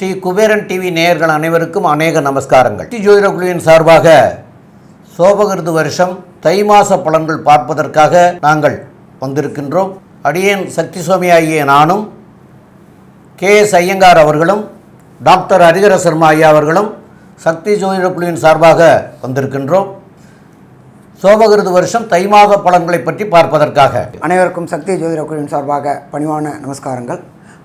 Sri Kuberan TV நேயர்கள் அனைவருக்கும் அநேக நமஸ்காரங்கள். ஸ்ரீ ஜோதிட குழுவின் சார்பாக சோபகிருது வருஷம் தை மாத பலன்கள் பார்ப்பதற்காக நாங்கள் வந்திருக்கின்றோம். அடியேன் சக்தி சுவாமி ஆகிய நானும் கே. எஸ். ஐயங்கார் அவர்களும் டாக்டர் ஹரிகர சர்மா ஐயா அவர்களும் சக்தி ஜோதிட குழுவின் சார்பாக வந்திருக்கின்றோம். சோபகிருது வருஷம் தை மாத பலன்களை பற்றி பார்ப்பதற்காக. அனைவருக்கும் சக்தி ஜோதிட குழுவின் சார்பாக பணிவான நமஸ்காரங்கள்.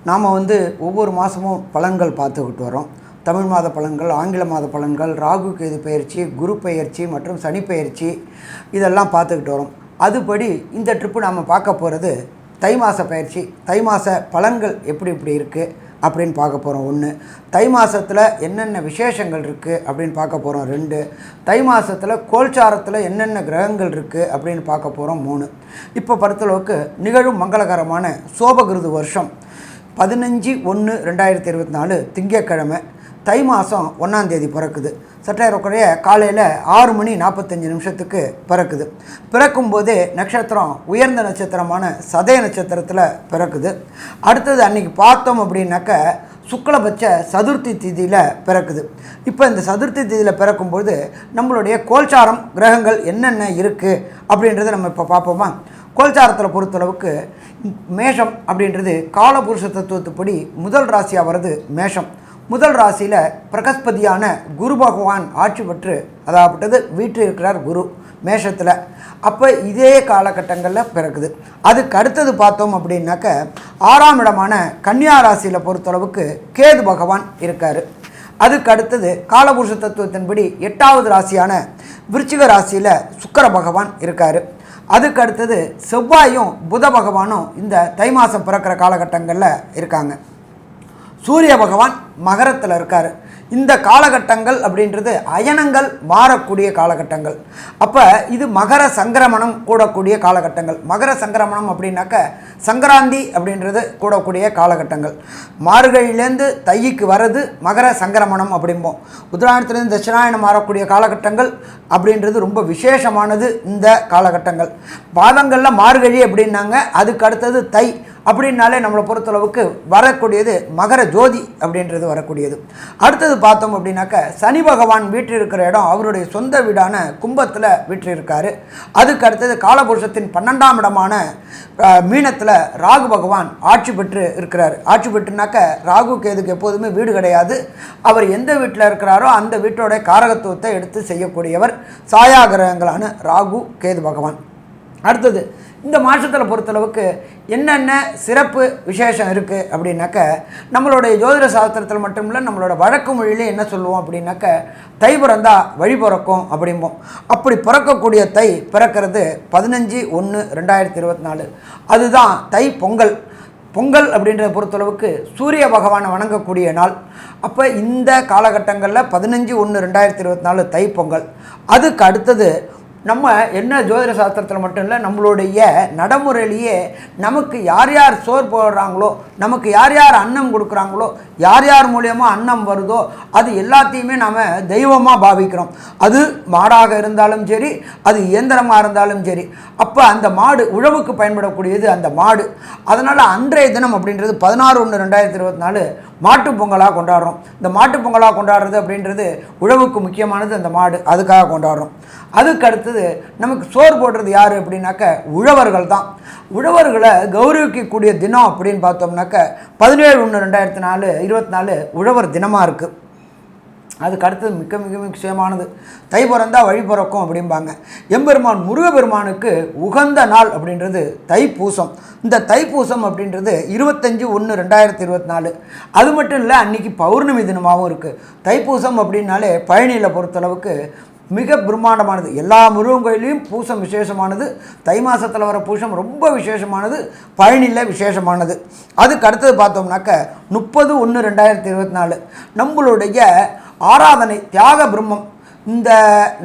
நாம் வந்து ஒவ்வொரு மாதமும் பலன்கள் பார்த்துக்கிட்டு வரோம் தமிழ் மாத பலன்கள் ஆங்கில மாத பலன்கள் ராகு கேது பயிற்சி குரு பயிற்சி மற்றும் சனி பயிற்சி இதெல்லாம் பார்த்துக்கிட்டு வரோம் அதுபடி இந்த ட்ரிப்பு நாம் பார்க்க போகிறது தை மாத பயிற்சி தை மாத பலன்கள் எப்படி இப்படி இருக்குது அப்படின்னு பார்க்க போகிறோம் ஒன்று தை மாதத்தில் என்னென்ன விசேஷங்கள் இருக்குது அப்படின்னு பார்க்க போகிறோம் ரெண்டு தை மாதத்தில் கோல்சாரத்தில் என்னென்ன கிரகங்கள் இருக்குது அப்படின்னு பார்க்க போகிறோம் மூணு இப்போ பொறுத்தளவுக்கு நிகழும் மங்களகரமான சோபகிருது வருஷம் பதினஞ்சு ஒன்று ரெண்டாயிரத்தி இருபத்தி நாலு திங்கட்கிழமை தை மாதம் ஒன்றாந்தேதி பிறக்குது. சற்றேறக்குறைய காலையில் ஆறு மணி நாற்பத்தஞ்சு நிமிஷத்துக்கு பிறக்குது. பிறக்கும்போது நட்சத்திரம் உயர்ந்த நட்சத்திரமான சதய நட்சத்திரத்தில் பிறக்குது. அடுத்தது அன்னைக்கு பார்த்தோம் அப்படின்னாக்க சுக்லபட்ச சதுர்த்தி திதியில் பிறக்குது. இப்போ இந்த சதுர்த்தி திதியில் பிறக்கும்போது நம்மளுடைய கோல்சாரம் கிரகங்கள் என்னென்ன இருக்குது அப்படின்றத நம்ம இப்போ பார்ப்போமா? கோல்சாரத்தில் பொறுத்தளவுக்கு மேஷம் அப்படின்றது காலபுருஷ தத்துவத்துப்படி முதல் ராசியாக வர்றது மேஷம். முதல் ராசியில் பிரகஸ்பதியான குரு பகவான் ஆட்சி பெற்று அதாவது வீட்டில் இருக்கிறார் குரு மேஷத்தில். அப்போ இதே காலகட்டங்களில் பிறக்குது. அதுக்கு அடுத்தது பார்த்தோம் அப்படின்னாக்க ஆறாம் இடமான கன்னியா ராசியில் பொறுத்தளவுக்கு கேது பகவான் இருக்கார். அதுக்கு அடுத்தது காலபுருஷ தத்துவத்தின்படி எட்டாவது ராசியான விருச்சிக ராசியில் சுக்கர பகவான் இருக்கார். அதுக்கு அடுத்தது செவ்வாயும் புத பகவானும் இந்த தை மாதம் பிறக்கிற காலகட்டங்களில் இருக்காங்க. சூரிய பகவான் மகரத்தில் இருக்கார். இந்த காலகட்டங்கள் அப்படின்றது அயனங்கள் மாறக்கூடிய காலகட்டங்கள். அப்போ இது மகர சங்கிரமணம் கூடக்கூடிய காலகட்டங்கள். மகர சங்கிரமணம் அப்படின்னாக்க சங்கராந்தி அப்படின்றது கூடக்கூடிய காலகட்டங்கள். மார்கழியிலேருந்து தைக்கு வர்றது மகர சங்கிரமணம் அப்படிம்போம். உத்தராயணத்துலேருந்து தட்சிணாயணம் மாறக்கூடிய காலகட்டங்கள் அப்படின்றது ரொம்ப விசேஷமானது இந்த காலகட்டங்கள். பாதங்களில் மார்கழி அப்படின்னாங்க. அதுக்கு அடுத்தது தை. அப்படின்னாலே நம்மளை பொறுத்தளவுக்கு வரக்கூடியது மகர ஜோதி அப்படின்றது வரக்கூடியது. அடுத்தது பார்த்தோம் அப்படின்னாக்க சனி பகவான் வீற்றிருக்கிற இருக்கிற இடம் அவருடைய சொந்த வீடான கும்பத்தில் வீற்றிருக்காரு. அதுக்கு அடுத்தது காலபுருஷத்தின் பன்னெண்டாம் இடமான மீனத்தில் ராகு பகவான் ஆட்சி பெற்று இருக்கிறார். ஆட்சி பெற்றுனாக்க ராகு கேதுக்கு எப்போதுமே வீடு கிடையாது. அவர் எந்த வீட்டில் இருக்கிறாரோ அந்த வீட்டோட காரகத்துவத்தை எடுத்து செய்யக்கூடியவர் சாயாகிரகங்களான ராகு கேது பகவான். அடுத்தது இந்த மாதத்தில் பொறுத்தளவுக்கு என்னென்ன சிறப்பு விசேஷம் இருக்குது அப்படின்னாக்க நம்மளுடைய ஜோதிட சாஸ்திரத்தில் மட்டும் இல்லை நம்மளோட வழக்கு மொழியிலே என்ன சொல்லுவோம் அப்படின்னாக்க தை பிறந்தா வழி பிறக்கும் அப்படிம்போம். அப்படி பிறக்கக்கூடிய தை பிறக்கிறது பதினஞ்சு ஒன்று ரெண்டாயிரத்தி இருபத்தி நாலு அதுதான் தை பொங்கல். பொங்கல் அப்படின்றத பொறுத்தளவுக்கு சூரிய பகவானை வணங்கக்கூடிய நாள். அப்போ இந்த காலகட்டங்களில் பதினஞ்சு ஒன்று ரெண்டாயிரத்தி இருபத்தி நாலு தை பொங்கல். அதுக்கு அடுத்தது நம்ம என்ன ஜோதிட சாஸ்திரத்தில் மட்டும் இல்லை நம்மளுடைய நடைமுறையிலேயே நமக்கு யார் யார் சோர் போடுறாங்களோ நமக்கு யார் யார் அன்னம் கொடுக்குறாங்களோ யார் யார் மூலியமாக அன்னம் வருதோ அது எல்லாத்தையுமே நாம் தெய்வமாக பாவிக்கிறோம். அது மாடாக இருந்தாலும் சரி அது இயந்திரமாக இருந்தாலும் சரி. அப்போ அந்த மாடு உழவுக்கு பயன்படக்கூடியது அந்த மாடு. அதனால் அன்றைய தினம் அப்படின்றது பதினாறு ஒன்று ரெண்டாயிரத்தி இருபத்தி நாலு மாட்டு பொங்கலாக கொண்டாடுறோம். இந்த மாட்டு பொங்கலாக கொண்டாடுறது அப்படின்றது உழவுக்கு முக்கியமானது அந்த மாடு அதுக்காக கொண்டாடுறோம். அதுக்கு அடுத்தது நமக்கு சோறு போடுறது யார் அப்படின்னாக்க உழவர்கள் தான். உழவர்களை கௌரவிக்கக்கூடிய தினம் அப்படின்னு பார்த்தோம்னாக்க பதினேழு ஒன்று ரெண்டாயிரத்தி நாலு இருபத்தி நாலு உழவர் தினமாக இருக்குது அதுக்கு அடுத்தது மிக மிக முக்கியமானது தை பிறந்தால் வழி பிறக்கும் அப்படிம்பாங்க. எம்பெருமான் முருகப்பெருமானுக்கு உகந்த நாள் அப்படின்றது தைப்பூசம். இந்த தைப்பூசம் அப்படின்றது இருபத்தஞ்சி ஒன்று ரெண்டாயிரத்தி இருபத்தி நாலு அது மட்டும் இல்லை அன்றைக்கி பௌர்ணமி தினமாகவும் இருக்குது தைப்பூசம் அப்படின்னாலே பழனியில் பொறுத்தளவுக்கு மிக பிரம்மாண்டமானது. எல்லா முருகன் கோயிலையும் பூசம் விசேஷமானது. தை மாதத்தில் வர பூசம் ரொம்ப விசேஷமானது. பழனியில் விசேஷமானது. அதுக்கு அடுத்தது பார்த்தோம்னாக்க முப்பது ஒன்று ரெண்டாயிரத்தி இருபத்தி நாலு நம்மளுடைய ஆராதனை தியாக பிரம்மம் இந்த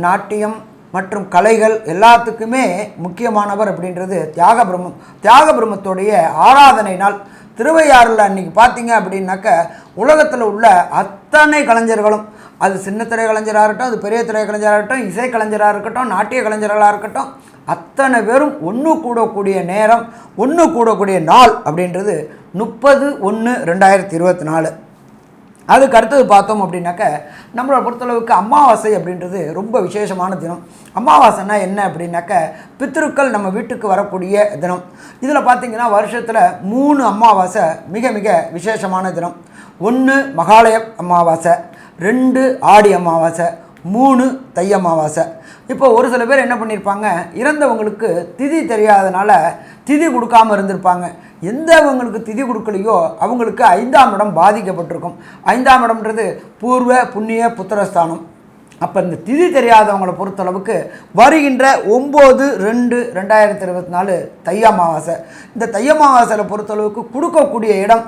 நாட்டியம் மற்றும் கலைகள் எல்லாத்துக்குமே முக்கியமானவர் அப்படின்றது தியாக பிரம்மம். தியாக பிரம்மத்துடைய ஆராதனை நாள் திருவையாறில் அன்றைக்கி பார்த்தீங்க அப்படின்னாக்க உலகத்தில் உள்ள அத்தனை கலைஞர்களும் அது சின்ன திரை கலைஞராக இருக்கட்டும் அது பெரிய திரை கலைஞராக இருக்கட்டும் இசை கலைஞராக இருக்கட்டும் நாட்டிய கலைஞர்களாக இருக்கட்டும் அத்தனை பேரும் ஒன்று கூடக்கூடிய நேரம் ஒன்று கூடக்கூடிய நாள் அப்படின்றது முப்பது ஒன்று ரெண்டாயிரத்தி இருபத்தி நாலு. அதுக்கு அடுத்தது பார்த்தோம் அப்படின்னாக்க நம்மளை பொறுத்தளவுக்கு அமாவாசை அப்படின்றது ரொம்ப விசேஷமான தினம். அமாவாசைன்னா என்ன அப்படின்னாக்க பித்திருக்கள் நம்ம வீட்டுக்கு வரக்கூடிய தினம். இதில் பார்த்திங்கன்னா வருஷத்தில் மூணு அமாவாசை மிக மிக விசேஷமான தினம். ஒன்று மகாலய அமாவாசை ரெண்டு ஆடி அமாவாசை மூணு தை அமாவாசை. இப்போ ஒரு சில பேர் என்ன பண்ணியிருப்பாங்க இறந்தவங்களுக்கு திதி தெரியாதனால திதி கொடுக்காம இருந்திருப்பாங்க. எந்தவங்களுக்கு திதி கொடுக்கலையோ அவங்களுக்கு ஐந்தாம் இடம் பாதிக்கப்பட்டிருக்கும். ஐந்தாம் இடம்ன்றது பூர்வ புண்ணிய புத்திரஸ்தானம். அப்போ இந்த திதி தெரியாதவங்களை பொறுத்தளவுக்கு வருகின்ற ஒம்பது ரெண்டு ரெண்டாயிரத்தி இருபத்தி நாலு தையமாவாசை இந்த தை அமாவாசையில் பொறுத்தளவுக்கு கொடுக்கக்கூடிய இடம்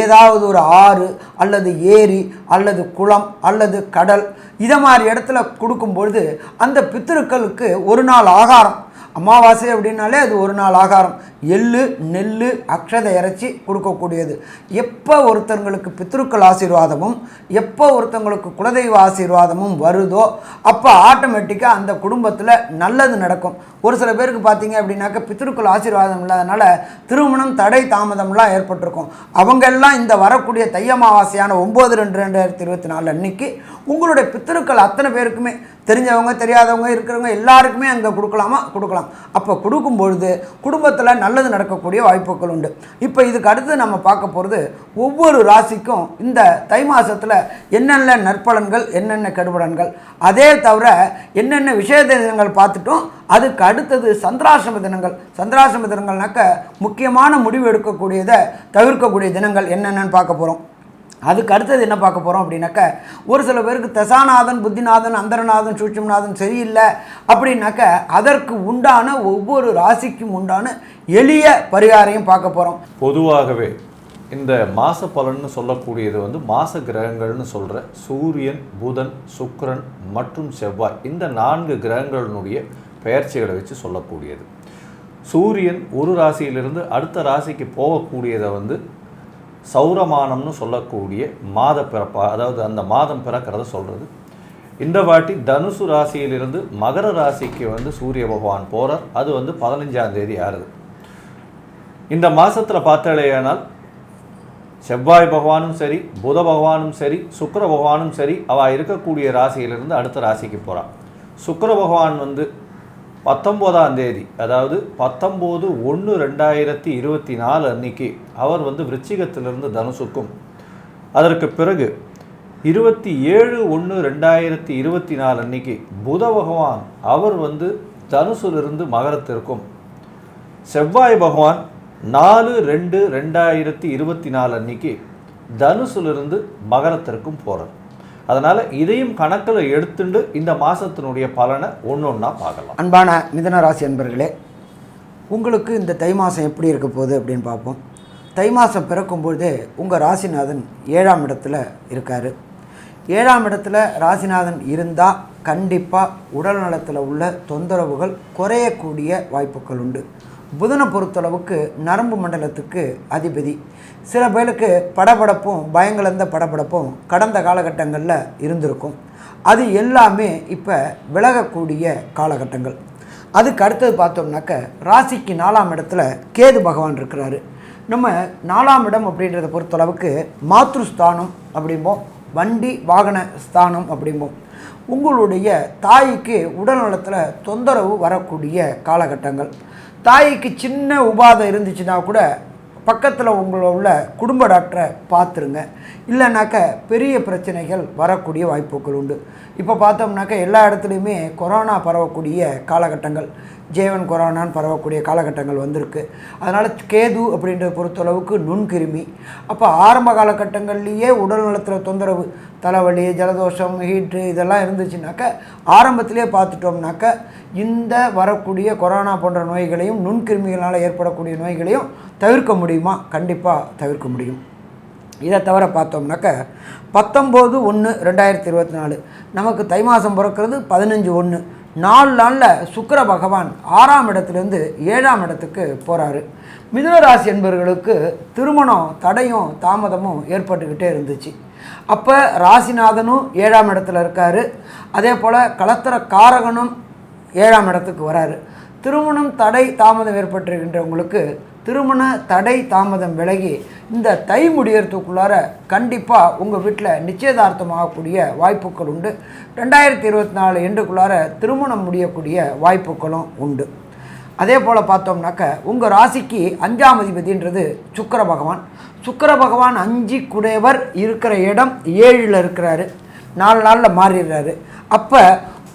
ஏதாவது ஒரு ஆறு அல்லது ஏரி அல்லது குளம் அல்லது கடல். இதை மாதிரி இடத்துல கொடுக்கும்பொழுது அந்த பித்திருக்களுக்கு ஒரு நாள் ஆகாரம். அமாவாசை அப்படின்னாலே அது ஒரு நாள் ஆகாரம். எள்ளு நெல் அக்ஷதை இறைச்சி கொடுக்கக்கூடியது. எப்போ ஒருத்தங்களுக்கு பித்ருக்கள் ஆசீர்வாதமும் எப்போ ஒருத்தங்களுக்கு குலதெய்வ ஆசீர்வாதமும் வருதோ அப்போ ஆட்டோமேட்டிக்காக அந்த குடும்பத்தில் நல்லது நடக்கும். ஒரு சில பேருக்கு பார்த்தீங்க அப்படின்னாக்க பித்ருக்கள் ஆசீர்வாதம் இல்லாதனால திருமணம் தடை தாமதம்லாம் ஏற்பட்டிருக்கும். அவங்கெல்லாம் இந்த வரக்கூடிய தை அமாவாசையான ஒம்பது ரெண்டு ரெண்டாயிரத்தி இருபத்தி நாலு அன்னைக்கு உங்களுடைய பித்திருக்கள் அத்தனை பேருக்குமே தெரிஞ்சவங்க தெரியாதவங்க இருக்கிறவங்க எல்லாருக்குமே அங்கே கொடுக்கலாமா? கொடுக்கலாம். அப்போ கொடுக்கும்பொழுது குடும்பத்தில் நல்லது நடக்கக்கூடிய வாய்ப்புகள் உண்டு. இப்போ இதுக்கு அடுத்து நம்ம பார்க்க போகிறது ஒவ்வொரு ராசிக்கும் இந்த தை மாதத்தில் என்னென்ன நற்பலன்கள் என்னென்ன கெடுபலன்கள்? அதே தவிர என்னென்ன விஷய தினங்கள் பார்த்துட்டோம் அதுக்கு அடுத்தது சந்திராசிரம தினங்கள். சந்திராசிரம தினங்கள்னாக்க முக்கியமான முடிவு எடுக்கக்கூடியதை தவிர்க்கக்கூடிய தினங்கள் என்னென்னன்னு பார்க்க போகிறோம் அதுக்கு அடுத்தது என்ன பார்க்க போகிறோம் அப்படின்னாக்க ஒரு சில பேருக்கு தசாநாதன் புத்திநாதன் அந்தரநாதன் சூட்சம்நாதன் சரியில்லை அப்படின்னாக்க அதற்கு உண்டான ஒவ்வொரு ராசிக்கும் உண்டான எளிய பரிகாரையும் பார்க்க போகிறோம் பொதுவாகவே இந்த மாச பலன்னு சொல்லக்கூடியது வந்து மாச கிரகங்கள்னு சொல்கிற சூரியன் புதன் சுக்கரன் மற்றும் செவ்வாய் இந்த நான்கு கிரகங்களினுடைய பெயர்ச்சிகளை வச்சு சொல்லக்கூடியது. சூரியன் ஒரு ராசியிலிருந்து அடுத்த ராசிக்கு போகக்கூடியதை வந்து சௌரமானம்னு சொல்லக்கூடிய மாத பிறப்பா அதாவது அந்த மாதம் பிறக்கிறத சொல்கிறது இந்த வாட்டி தனுசு ராசியிலிருந்து மகர ராசிக்கு வந்து சூரிய பகவான் போகிறார் அது வந்து பதினஞ்சாம் தேதி ஆறுது. இந்த மாதத்தில் பார்த்தாலேயானால் செவ்வாய் பகவானும் சரி புத பகவானும் சரி சுக்கர பகவானும் சரி அவள் இருக்கக்கூடிய ராசியிலிருந்து அடுத்த ராசிக்கு போகிறான் சுக்கர பகவான் வந்து பத்தொம்போதாம் தேதி அதாவது பத்தொம்போது ஒன்று ரெண்டாயிரத்தி இருபத்தி நாலு அன்னைக்கு அவர் வந்து விருச்சிகத்திலிருந்து தனுசுக்கும். அதற்கு பிறகு இருபத்தி ஏழு ஒன்று ரெண்டாயிரத்தி இருபத்தி நாலு அன்னைக்கு புத பகவான் அவர் வந்து தனுசுலிருந்து மகரத்திற்கும். செவ்வாய் பகவான் நாலு ரெண்டு ரெண்டாயிரத்தி இருபத்தி நாலு அன்னைக்கு தனுசுலிருந்து மகரத்திற்கும் போகிறார் அதனால் இதையும் கணக்கில் எடுத்துண்டு இந்த மாதத்தினுடைய பலனை ஒன்று ஒன்றா பார்க்கலாம். அன்பான மிதன ராசி அன்பர்களே உங்களுக்கு இந்த தை மாதம் எப்படி இருக்க போகுது அப்படின்னு பார்ப்போம். தை மாதம் பிறக்கும்பொழுதே உங்கள் ராசிநாதன் ஏழாம் இடத்துல இருக்கார். ஏழாம் இடத்துல ராசிநாதன் இருந்தால் கண்டிப்பாக உடல் நலத்தில் உள்ள தொந்தரவுகள் குறையக்கூடிய வாய்ப்புகள் உண்டு. புதனை பொறுத்தளவுக்கு நரம்பு மண்டலத்துக்கு அதிபதி. சில பேருக்கு படபடப்பும் பயங்கலந்த படபடப்பும் கடந்த காலகட்டங்களில் இருந்திருக்கும். அது எல்லாமே இப்போ விலகக்கூடிய காலகட்டங்கள். அதுக்கு அடுத்தது பார்த்தோம்னாக்க ராசிக்கு நாலாம் இடத்துல கேது பகவான் இருக்கிறாரு. நம்ம நாலாம் இடம் அப்படின்றத பொறுத்தளவுக்கு மாத்ருஸ்தானம் அப்படிம்போம் வண்டி வாகன ஸ்தானம் அப்படிம்போம். உங்களுடைய தாய்க்கு உடல் நலத்தில் தொந்தரவு வரக்கூடிய காலகட்டங்கள். தாய்க்கு சின்ன உபாதை இருந்துச்சுன்னா கூட பக்கத்தில் உங்களை உள்ள குடும்ப டாக்டரை பார்த்துருங்க. இல்லைனாக்க பெரிய பிரச்சனைகள் வரக்கூடிய வாய்ப்புகள் உண்டு. இப்போ பார்த்தோம்னாக்க எல்லா இடத்துலையுமே கொரோனா பரவக்கூடிய காலகட்டங்கள் ஜேவன் கொரோனான்னு பரவக்கூடிய காலகட்டங்கள் வந்திருக்கு. அதனால் கேது அப்படின்றத பொறுத்தளவுக்கு நுண்கிருமி. அப்போ ஆரம்ப காலகட்டங்கள்லேயே உடல் நலத்தில் தொந்தரவு தலைவலி ஜலதோஷம் ஹீட்டு இதெல்லாம் இருந்துச்சுனாக்க ஆரம்பத்திலே பார்த்துட்டோம்னாக்க இந்த வரக்கூடிய கொரோனா போன்ற நோய்களையும் நுண்கிருமிகளால் ஏற்படக்கூடிய நோய்களையும் தவிர்க்க முடியுமா? கண்டிப்பாக தவிர்க்க முடியும். இதை தவிர பார்த்தோம்னாக்க பத்தொம்போது ஒன்று ரெண்டாயிரத்தி இருபத்தி நாலு. நமக்கு தை மாதம் பிறக்கிறது பதினஞ்சு ஒன்று. நாலு நாளில் சுக்கர பகவான் ஆறாம் இடத்துலேருந்து ஏழாம் இடத்துக்கு போகிறாரு மிதுனராசி என்பவர்களுக்கு திருமணம் தடையும் தாமதமும் ஏற்பட்டுக்கிட்டே இருந்துச்சு. அப்போ ராசிநாதனும் ஏழாம் இடத்துல இருக்கார். அதே போல் கலத்திர காரகனும் ஏழாம் இடத்துக்கு வராரு. திருமணம் தடை தாமதம் ஏற்பட்டிருக்கின்றவங்களுக்கு திருமண தடை தாமதம் விலகி இந்த தை முடியறதுக்குள்ளார கண்டிப்பாக உங்கள் வீட்டில் நிச்சயதார்த்தமாகக்கூடிய வாய்ப்புகள் உண்டு. ரெண்டாயிரத்தி இருபத்தி நாலு எண்டுக்குள்ளார திருமணம் முடியக்கூடிய வாய்ப்புகளும் உண்டு. அதே போல் பார்த்தோம்னாக்க உங்கள் ராசிக்கு அஞ்சாம் அதிபதின்றது சுக்கர பகவான். சுக்கர பகவான் அஞ்சு குடையவர் இருக்கிற இடம் ஏழில் இருக்கிறாரு. நாலு நாளில் மாறிடுறாரு. அப்போ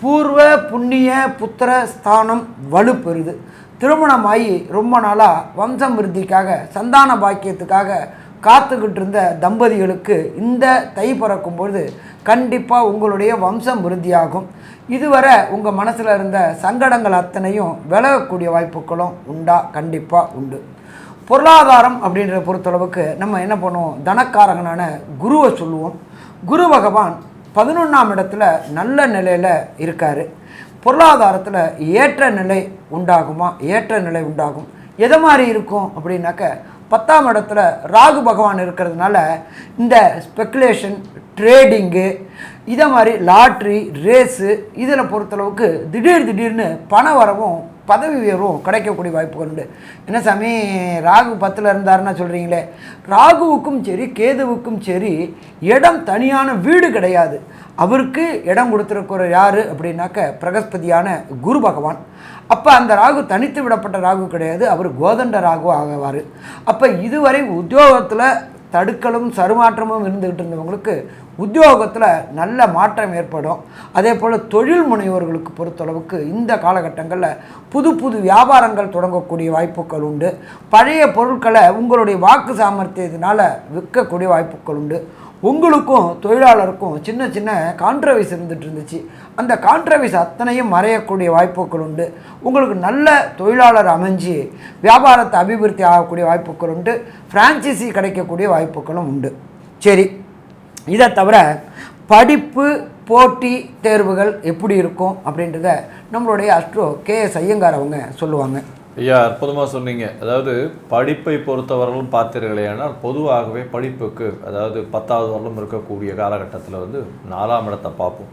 பூர்வ புண்ணிய புத்திர ஸ்தானம் வலுப்பெறுது. திருமணமாகி ரொம்ப நாளாக வம்சம் விருத்திக்காக சந்தான பாக்கியத்துக்காக காத்துக்கிட்டு இருந்த தம்பதிகளுக்கு இந்த தை பிறக்கும்பொழுது கண்டிப்பாக உங்களுடைய வம்சம் விருத்தியாகும். இதுவரை உங்கள் மனசில் இருந்த சங்கடங்கள் அத்தனையும் விலகக்கூடிய வாய்ப்புகளும் உண்டா? கண்டிப்பாக உண்டு. பொருளாதாரம் அப்படின்ற பொறுத்தளவுக்கு நம்ம என்ன பண்ணுவோம்? தனக்காரகனான குருவை சொல்லுவோம். குரு பகவான் பதினொன்றாம் இடத்துல நல்ல நிலையில் இருக்கார். பொருளாதாரத்தில் ஏற்ற நிலை உண்டாகுமா? ஏற்ற நிலை உண்டாகும். எதை மாதிரி இருக்கும் அப்படின்னாக்க பத்தாம் இடத்துல ராகு பகவான் இருக்கிறதுனால இந்த ஸ்பெக்குலேஷன் ட்ரேடிங்கு இதை மாதிரி லாட்ரி ரேஸு இதில் பொறுத்தளவுக்கு திடீர் திடீர்னு பண வரவும் பதவி உயர்வும் கிடைக்கக்கூடிய வாய்ப்புகள் உண்டு. என்ன சாமி ராகு பத்தில் இருந்தாருன்னா சொல்கிறீங்களே ராகுவுக்கும் சரி கேதுவுக்கும் சரி இடம் தனியான வீடு கிடையாது. அவருக்கு இடம் கொடுத்துருக்கிற யார் அப்படின்னாக்க பிரகஸ்பதியான குரு பகவான். அப்போ அந்த ராகு தனித்து விடப்பட்ட ராகு கிடையாது அவர் கோதண்ட ராகு ஆகுவார். அப்போ இதுவரை உத்தியோகத்தில் தடுக்கலும் சருமாற்றமும் இருந்துகிட்டு இருந்தவங்களுக்கு உத்தியோகத்தில் நல்ல மாற்றம் ஏற்படும். அதே போல் தொழில் முனைவோர்களுக்கு பொறுத்தளவுக்கு இந்த காலகட்டங்களில் புது புது வியாபாரங்கள் தொடங்கக்கூடிய வாய்ப்புகள் உண்டு. பழைய பொருட்களை உங்களுடைய வாக்கு சாமர்த்தியத்தினால் விற்கக்கூடிய வாய்ப்புகள் உண்டு. உங்களுக்கும் தொழிலாளருக்கும் சின்ன சின்ன கான்ட்ரவைஸ் இருந்துகிட்டு இருந்துச்சு. அந்த கான்ட்ரவைஸ் அத்தனையும் மறையக்கூடிய வாய்ப்புகள் உண்டு. உங்களுக்கு நல்ல தொழிலாளர் அமைஞ்சு வியாபாரத்தை அபிவிருத்தி ஆகக்கூடிய வாய்ப்புகள் உண்டு. ஃப்ரான்ச்சைசி கிடைக்கக்கூடிய வாய்ப்புகளும் உண்டு. சரி இதை தவிர படிப்பு போட்டி தேர்வுகள் எப்படி இருக்கும் அப்படின்றத நம்மளுடைய அஸ்ட்ரோ கே எஸ் ஐயங்கார் அவங்க சொல்லுவாங்க. ஐயா அற்புதமாக சொன்னீங்க. அதாவது படிப்பை பொறுத்தவரையிலும் பார்த்தீர்களேனால் பொதுவாகவே படிப்புக்கு அதாவது பத்தாவது வரலும் இருக்கக்கூடிய காலகட்டத்தில் வந்து நாலாம் இடத்தை பார்ப்போம்.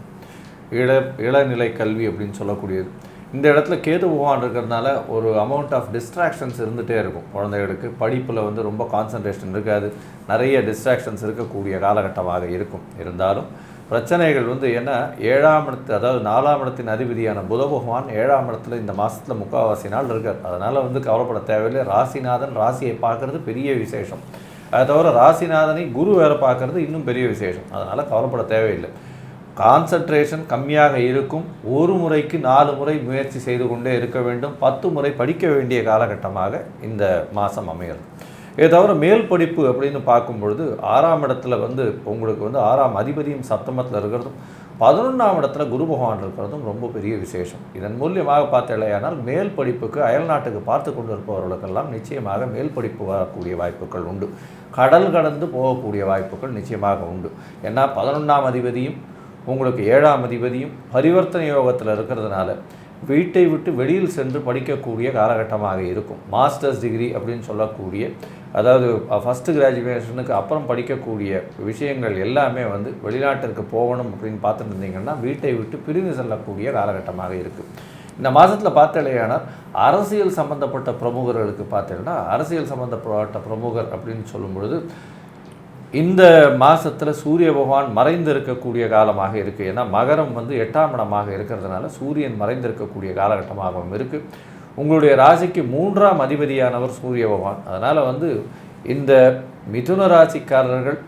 இள இளநிலை கல்வி அப்படின்னு சொல்லக்கூடியது. இந்த இடத்துல கேது பகவான் இருக்கிறதுனால ஒரு அமௌண்ட் ஆஃப் டிஸ்ட்ராக்ஷன்ஸ் இருந்துகிட்டே இருக்கும். குழந்தைகளுக்கு படிப்பில் வந்து ரொம்ப கான்சன்ட்ரேஷன் இருக்காது. நிறைய டிஸ்ட்ராக்ஷன்ஸ் இருக்கக்கூடிய காலகட்டமாக இருக்கும். இருந்தாலும் பிரச்சனைகள் வந்து என்ன ஏழாம் இடத்து அதாவது நாலாம் இடத்தின் அதிபதியான புத பகவான் ஏழாம் இடத்துல இந்த மாதத்தில் முக்கால்வாசி நாள் இருக்கார். அதனால் வந்து கவலைப்பட தேவையில்லை. ராசிநாதன் ராசியை பார்க்கறது பெரிய விசேஷம். அதை தவிர ராசிநாதனை குரு வேறு பார்க்கறது இன்னும் பெரிய விசேஷம். அதனால் கவலைப்பட தேவையில்லை. கான்சன்ட்ரேஷன் கம்மியாக இருக்கும். ஒரு முறைக்கு நாலு முறை முயற்சி செய்து கொண்டே இருக்க வேண்டும். பத்து முறை படிக்க வேண்டிய காலகட்டமாக இந்த மாதம் அமைகிறது. இதை தவிர மேல் படிப்பு அப்படின்னு பார்க்கும் பொழுது ஆறாம் இடத்துல வந்து உங்களுக்கு வந்து ஆறாம் அதிபதியும் சப்தமத்தில் இருக்கிறதும் பதினொன்றாம் இடத்துல குரு பகவான் இருக்கிறதும் ரொம்ப பெரிய விசேஷம். இதன் மூலியமாக பார்த்தலையானால் மேல் படிப்புக்கு அயல்நாட்டுக்கு பார்த்து கொண்டு இருப்பவர்களுக்கெல்லாம் நிச்சயமாக மேல் படிப்பு வரக்கூடிய வாய்ப்புகள் உண்டு. கடல் கடந்து போகக்கூடிய வாய்ப்புகள் நிச்சயமாக உண்டு. ஏன்னா பதினொன்றாம் அதிபதியும் உங்களுக்கு ஏழாம் அதிபதியும் பரிவர்த்தனை யோகத்தில் இருக்கிறதுனால வீட்டை விட்டு வெளியில் சென்று படிக்கக்கூடிய காலகட்டமாக இருக்கும். மாஸ்டர்ஸ் டிகிரி அப்படின்னு சொல்லக்கூடிய அதாவது ஃபஸ்ட்டு கிராஜுவேஷனுக்கு அப்புறம் படிக்கக்கூடிய விஷயங்கள் எல்லாமே வந்து வெளிநாட்டிற்கு போகணும் அப்படின்னு பார்த்துட்டு இருந்தீங்கன்னா வீட்டை விட்டு பிரிந்து செல்லக்கூடிய காலகட்டமாக இருக்குது இந்த மாதத்தில் பார்த்தலையானால் அரசியல் சம்பந்தப்பட்ட பிரமுகர்களுக்கு பார்த்தீங்கன்னா அரசியல் சம்மந்தப்பட்ட பிரமுகர் அப்படின்னு சொல்லும் பொழுது இந்த மாதத்தில் சூரிய பகவான் மறைந்து இருக்கக்கூடிய காலமாக இருக்குது ஏன்னா மகரம் வந்து எட்டாம் இடமாக இருக்கிறதுனால சூரியன் மறைந்திருக்கக்கூடிய காலகட்டமாகவும் இருக்குது உங்களுடைய ராசிக்கு மூன்றாம் அதிபதியானவர் சூரிய பகவான். அதனால் வந்து இந்த மிதுன ராசிக்காரர்கள்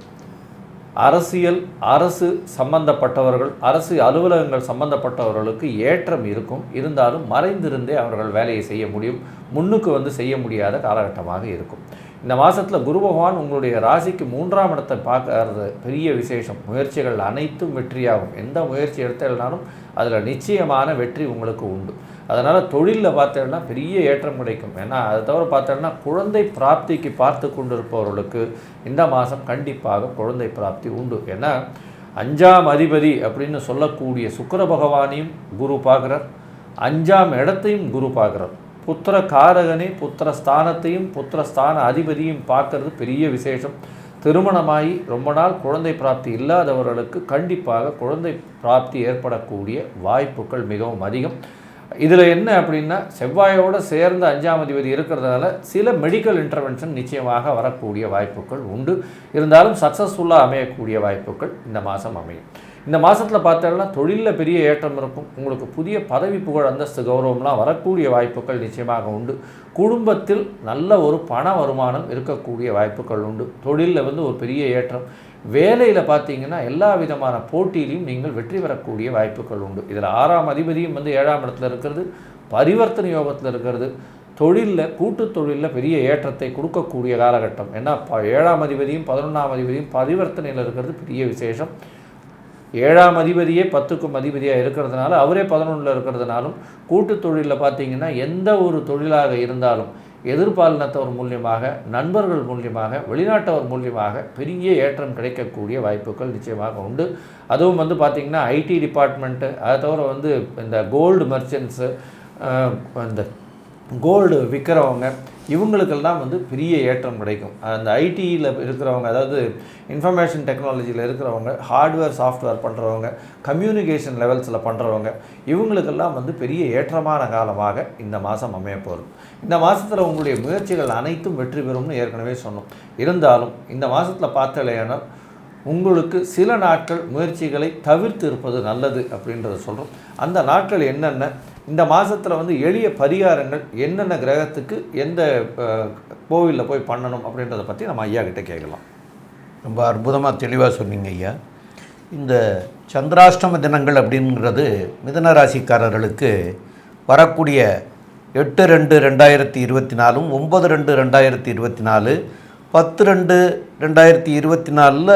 அரசியல் அரசு சம்பந்தப்பட்டவர்கள் அரசு அலுவலகங்கள் சம்பந்தப்பட்டவர்களுக்கு ஏற்றம் இருக்கும். இருந்தாலும் மறைந்திருந்தே அவர்கள் வேலையை செய்ய முடியும். முன்னுக்கு வந்து செய்ய முடியாத காலகட்டமாக இருக்கும். இந்த மாதத்தில் குரு பகவான் உங்களுடைய ராசிக்கு மூன்றாம் இடத்தை பார்க்கறது பெரிய விசேஷம். முயற்சிகள் அனைத்தும் வெற்றியாகும். எந்த முயற்சி எடுத்தாலும் அதில் நிச்சயமான வெற்றி உங்களுக்கு உண்டு. அதனால் தொழிலில் பார்த்தோம்னா பெரிய ஏற்றம் கிடைக்கும். ஏன்னா அதை தவிர பார்த்தோம்னா குழந்தை பிராப்திக்கு பார்த்து கொண்டிருப்பவர்களுக்கு இந்த மாதம் கண்டிப்பாக குழந்தை பிராப்தி உண்டு. ஏன்னா அஞ்சாம் அதிபதி அப்படின்னு சொல்லக்கூடிய சுக்கர பகவானையும் குரு பார்க்குறார். அஞ்சாம் இடத்தையும் குரு பார்க்குறார். புத்திர காரகனே புத்திர ஸ்தானத்தையும் புத்திர ஸ்தான அதிபதியும் பார்க்கறது பெரிய விசேஷம். திருமணமாகி ரொம்ப நாள் குழந்தை பிராப்தி இல்லாதவர்களுக்கு கண்டிப்பாக குழந்தை பிராப்தி ஏற்படக்கூடிய வாய்ப்புகள் மிகவும் அதிகம். இதில் என்ன அப்படின்னா செவ்வாயோடு சேர்ந்த அஞ்சாம் அதிபதி இருக்கிறதுனால சில மெடிக்கல் இன்டர்வென்ஷன் நிச்சயமாக வரக்கூடிய வாய்ப்புகள் உண்டு. இருந்தாலும் சக்ஸஸ்ஃபுல்லாக அமையக்கூடிய வாய்ப்புகள் இந்த மாதம் அமையும். இந்த மாதத்தில் பார்த்தோம்னா தொழிலில் பெரிய ஏற்றம் இருக்கும். உங்களுக்கு புதிய பதவி புகழ் அந்தஸ்து கௌரவம்லாம் வரக்கூடிய வாய்ப்புகள் நிச்சயமாக உண்டு. குடும்பத்தில் நல்ல ஒரு பண வருமானம் இருக்கக்கூடிய வாய்ப்புகள் உண்டு. தொழிலில் வந்து ஒரு பெரிய ஏற்றம். வேலையில் பார்த்தீங்கன்னா எல்லா விதமான போட்டியிலையும் நீங்கள் வெற்றி பெறக்கூடிய வாய்ப்புகள் உண்டு. இதில் ஆறாம் அதிபதியும் வந்து ஏழாம் இடத்துல இருக்கிறது பரிவர்த்தனை யோகத்தில் இருக்கிறது. தொழிலில் கூட்டு தொழிலில் பெரிய ஏற்றத்தை கொடுக்கக்கூடிய காலகட்டம். ஏன்னா ப ஏழாம் அதிபதியும் பதினொன்றாம் அதிபதியும் பரிவர்த்தனையில் இருக்கிறது பெரிய விசேஷம். ஏழாம் அதிபதியே பத்துக்கும் அதிபதியாக இருக்கிறதுனால அவரே பதினொன்றில் இருக்கிறதுனாலும் கூட்டு தொழிலில் பார்த்தீங்கன்னா எந்த ஒரு தொழிலாக இருந்தாலும் எதிர்பாலினத்தவர் மூலியமாக நண்பர்கள் மூலியமாக வெளிநாட்டவர் மூலியமாக பெரிய ஏற்றம் கிடைக்கக்கூடிய வாய்ப்புகள் நிச்சயமாக உண்டு. அதுவும் வந்து பார்த்திங்கன்னா ஐடி டிபார்ட்மெண்ட்டு அதை தவிர வந்து இந்த கோல்டு மர்ச்சன்ட்ஸு இந்த கோல்டு விற்கிறவங்க இவங்களுக்கெல்லாம் வந்து பெரிய ஏற்றம் கிடைக்கும். அந்த ஐடியில் இருக்கிறவங்க அதாவது இன்ஃபர்மேஷன் டெக்னாலஜியில் இருக்கிறவங்க ஹார்ட்வேர் சாஃப்ட்வேர் பண்ணுறவங்க கம்யூனிகேஷன் லெவல்ஸில் பண்ணுறவங்க இவங்களுக்கெல்லாம் வந்து பெரிய ஏற்றமான காலமாக இந்த மாதம் அமைய போகுது இந்த மாதத்தில் உங்களுடைய முயற்சிகள் அனைத்தும் வெற்றி பெறும்னு ஏற்கனவே சொன்னோம். இருந்தாலும் இந்த மாதத்தில் பார்த்தலையானால் உங்களுக்கு சில நாட்கள் முயற்சிகளை தவிர்த்து இருப்பது நல்லது அப்படின்றத சொல்கிறோம் அந்த நாட்கள் என்னென்ன? இந்த மாதத்தில் வந்து எளிய பரிகாரங்கள் என்னென்ன கிரகத்துக்கு எந்த கோவிலில் போய் பண்ணணும் அப்படின்றத பற்றி நம்ம ஐயா கிட்டே கேட்கலாம். ரொம்ப அற்புதமாக தெளிவாக சொன்னீங்க ஐயா. இந்த சந்திராஷ்டம தினங்கள் அப்படிங்கிறது மிதன ராசிக்காரர்களுக்கு வரக்கூடிய எட்டு ரெண்டு ரெண்டாயிரத்தி இருபத்தி நாலும் ஒம்பது ரெண்டு ரெண்டாயிரத்தி இருபத்தி நாலு பத்து ரெண்டு ரெண்டாயிரத்தி இருபத்தி நாலில்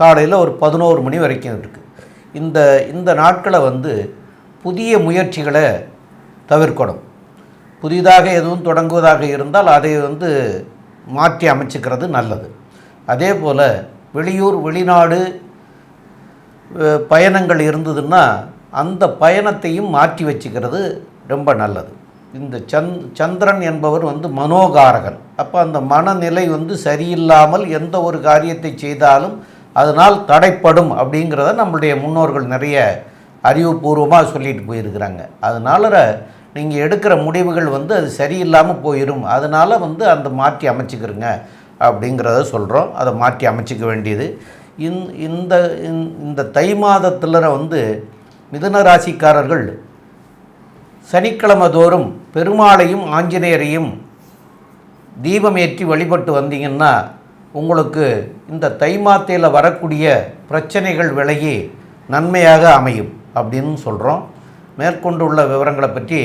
காலையில் ஒரு பதினோரு மணி வரைக்கும் இருக்குது இந்த இந்த நாட்களை வந்து புதிய முயற்சிகளை தவிர்க்கணும். புதிதாக எதுவும் தொடங்குவதாக இருந்தால் அதை வந்து மாற்றி அமைச்சுக்கிறது நல்லது. அதே போல் வெளியூர் வெளிநாடு பயணங்கள் இருந்ததுன்னா அந்த பயணத்தையும் மாற்றி வச்சுக்கிறது ரொம்ப நல்லது. இந்த சந் சந்திரன் என்பவர் வந்து மனோகாரகன். அப்போ அந்த மனநிலை வந்து சரியில்லாமல் எந்த ஒரு காரியத்தை செய்தாலும் அதனால் தடைப்படும் அப்படிங்கிறத நம்மளுடைய முன்னோர்கள் நிறைய அறிவுபூர்வமாக சொல்லிட்டு போயிருக்கிறாங்க. அதனால் நீங்கள் எடுக்கிற முடிவுகள் வந்து அது சரியில்லாமல் போயிடும் அதனால் வந்து அந்த மாற்றி அமைச்சிக்கிறங்க அப்படிங்கிறத சொல்கிறோம் அதை மாற்றி அமைச்சிக்க வேண்டியது. இந் இந்த இந்த- இந்த தை மாதத்தில் வந்து மிதுன ராசிக்காரர்கள் சனிக்கிழமை தோறும் பெருமாளையும் ஆஞ்சநேயரையும் தீபமேற்றி வழிபட்டு வந்தீங்கன்னா உங்களுக்கு இந்த தை மாத்தையில் வரக்கூடிய பிரச்சனைகள் விலகி நன்மையாக அமையும். அப்படின்னு சொல்கிறோம் மேற்கொண்டுள்ள விவரங்களை பற்றி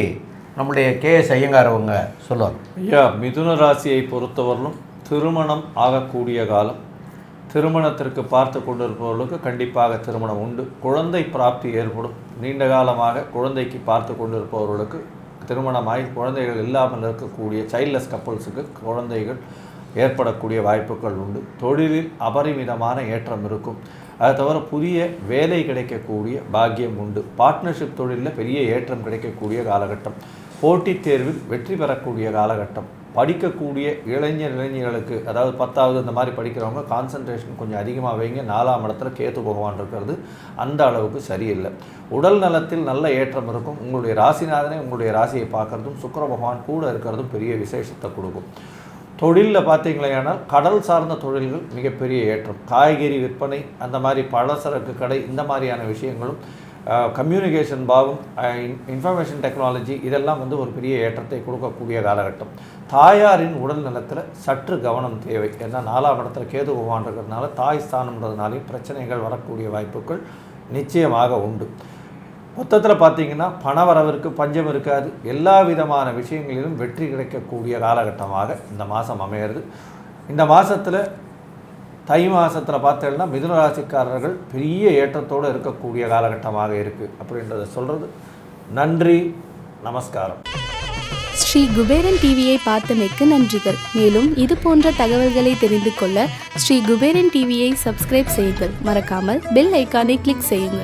நம்முடைய கே எஸ் ஐயங்கார் அவங்க சொல்லுவாங்க. ஐயா மிதுன ராசியை பொறுத்தவரையிலும் திருமணம் ஆகக்கூடிய காலம். திருமணத்திற்கு பார்த்து கொண்டிருப்பவர்களுக்கு கண்டிப்பாக திருமணம் உண்டு. குழந்தை பிராப்தி ஏற்படும். நீண்ட காலமாக குழந்தைக்கு பார்த்து கொண்டிருப்பவர்களுக்கு திருமணமாகி குழந்தைகள் இல்லாமல் இருக்கக்கூடிய சைல்ட்லெஸ் கப்பல்ஸுக்கு குழந்தைகள் ஏற்படக்கூடிய வாய்ப்புகள் உண்டு. தொழிலில் அபரிமிதமான ஏற்றம் இருக்கும். அது தவிர புதிய வேலை கிடைக்கக்கூடிய பாக்கியம் உண்டு. பார்ட்னர்ஷிப் தொழிலில் பெரிய ஏற்றம் கிடைக்கக்கூடிய காலகட்டம். போட்டித் தேர்வில் வெற்றி பெறக்கூடிய காலகட்டம். படிக்கக்கூடிய இளைஞர் இளைஞர்களுக்கு அதாவது பத்தாவது இந்த மாதிரி படிக்கிறவங்க கான்சன்ட்ரேஷன் கொஞ்சம் அதிகமாக வைங்க. நாலாம் இடத்துல கேத்து பகவான் இருக்கிறது அந்த அளவுக்கு சரியில்லை. உடல் நலத்தில் நல்ல ஏற்றம் இருக்கும். உங்களுடைய ராசிநாதனே உங்களுடைய ராசியை பார்க்கறதும் சுக்கர பகவான் கூட இருக்கிறதும் பெரிய விசேஷத்தை கொடுக்கும். தொழிலில் பார்த்தீங்களேனால் கடல் சார்ந்த தொழில்கள் மிகப்பெரிய ஏற்றம். காய்கறி விற்பனை அந்த மாதிரி பலசரக்கு கடை இந்த மாதிரியான விஷயங்களும் கம்யூனிகேஷன் பாவம் இன்ஃபர்மேஷன் டெக்னாலஜி இதெல்லாம் வந்து ஒரு பெரிய ஏற்றத்தை கொடுக்கக்கூடிய காலகட்டம். தாயாரின் உடல் நலத்தில் சற்று கவனம் தேவை. ஏன்னா நாலாம் இடத்துல கேது பகவான் இருக்கிறதுனால தாய் ஸ்தானம்ன்றதுனாலையும் பிரச்சனைகள் வரக்கூடிய வாய்ப்புகள் நிச்சயமாக உண்டு. மொத்தத்தில் பார்த்தீங்கன்னா பணவரவிற்கு பஞ்சம் இருக்காது எல்லா விதமான விஷயங்களிலும் வெற்றி கிடைக்கக்கூடிய காலகட்டமாக இந்த மாதம் அமையிறது இந்த மாதத்தில் தை மாதத்தில் பார்த்தேன்னா மிதுன ராசிக்காரர்கள் பெரிய ஏற்றத்தோடு இருக்கக்கூடிய காலகட்டமாக இருக்குது அப்படின்றத சொல்கிறது நன்றி நமஸ்காரம். ஸ்ரீ குபேரன் டிவியை பார்த்தமைக்கு நன்றிகள். மேலும் இது போன்ற தகவல்களை தெரிந்து கொள்ள ஸ்ரீ குபேரன் டிவியை சப்ஸ்கிரைப் செய்யுங்கள். மறக்காமல் பெல் ஐக்கானை கிளிக் செய்யுங்கள்.